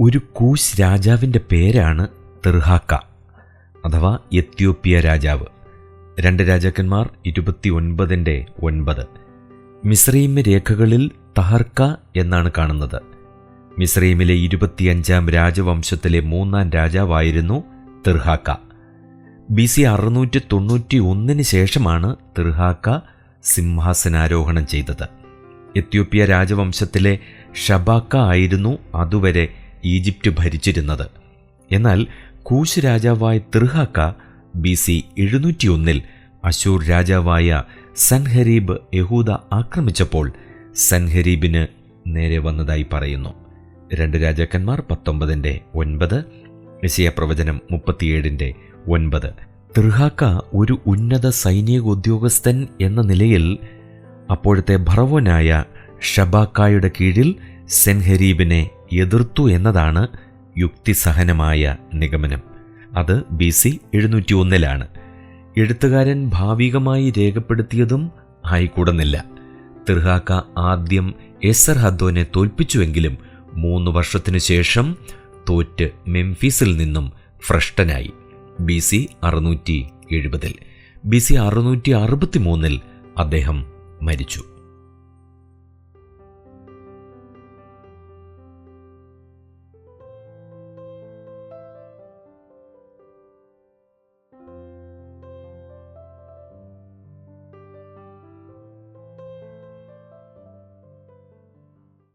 ഒരു കൂശ് രാജാവിന്റെ പേരാണ് തെർഹാക്ക അഥവാ എത്യോപ്യ രാജാവ്. രണ്ട് രാജാക്കന്മാർ ഇരുപത്തി ഒൻപതിന്റെ ഒൻപത്. മിസ്രൈം രേഖകളിൽ തഹർക്ക എന്നാണ് കാണുന്നത്. മിസ്രൈമിലെ ഇരുപത്തിയഞ്ചാം രാജവംശത്തിലെ മൂന്നാം രാജാവായിരുന്നു തിർഹാക്ക. ബി സി അറുന്നൂറ്റി തൊണ്ണൂറ്റി ഒന്നിന് ശേഷമാണ് തിർഹാക്ക സിംഹാസനാരോഹണം ചെയ്തത്. എത്യോപ്യ രാജവംശത്തിലെ ഷബാക്ക ആയിരുന്നു അതുവരെ ഈജിപ്റ്റ് ഭരിച്ചിരുന്നത്. എന്നാൽ കൂശ് രാജാവായ തിർഹാക്ക ബി സി എഴുന്നൂറ്റിയൊന്നിൽ അശൂർ രാജാവായ സൻഹരീബ് യഹൂദ ആക്രമിച്ചപ്പോൾ സൻഹരീബിന് നേരെ വന്നതായി പറയുന്നു. രണ്ട് രാജാക്കന്മാർ പത്തൊമ്പതിന്റെ ഒൻപത് വിഷയ പ്രവചനം മുപ്പത്തിയേഴിന്റെ ഒൻപത്. തിർഹാക്ക ഒരു ഉന്നത സൈനിക ഉദ്യോഗസ്ഥൻ എന്ന നിലയിൽ അപ്പോഴത്തെ ഭറവോനായ ഷബാക്കായുടെ കീഴിൽ സെൻഹരീബിനെ എതിർത്തു എന്നതാണ് യുക്തിസഹനമായ നിഗമനം. അത് ബി സി എഴുന്നൂറ്റി ഒന്നിലാണ് എഴുത്തുകാരൻ ഭാവികമായി രേഖപ്പെടുത്തിയതും ആയിക്കൂടുന്നില്ല. തിർഹാക്ക ആദ്യം എസർ ഹദ്ദോനെ തോൽപ്പിച്ചുവെങ്കിലും മൂന്ന് വർഷത്തിനു ശേഷം തോറ്റ് മെംഫീസിൽ നിന്നും ഭ്രഷ്ടനായി. ബി സി അറുന്നൂറ്റി എഴുപതിൽ ബി സി അറുന്നൂറ്റി അറുപത്തി മൂന്നിൽ അദ്ദേഹം മരിച്ചു.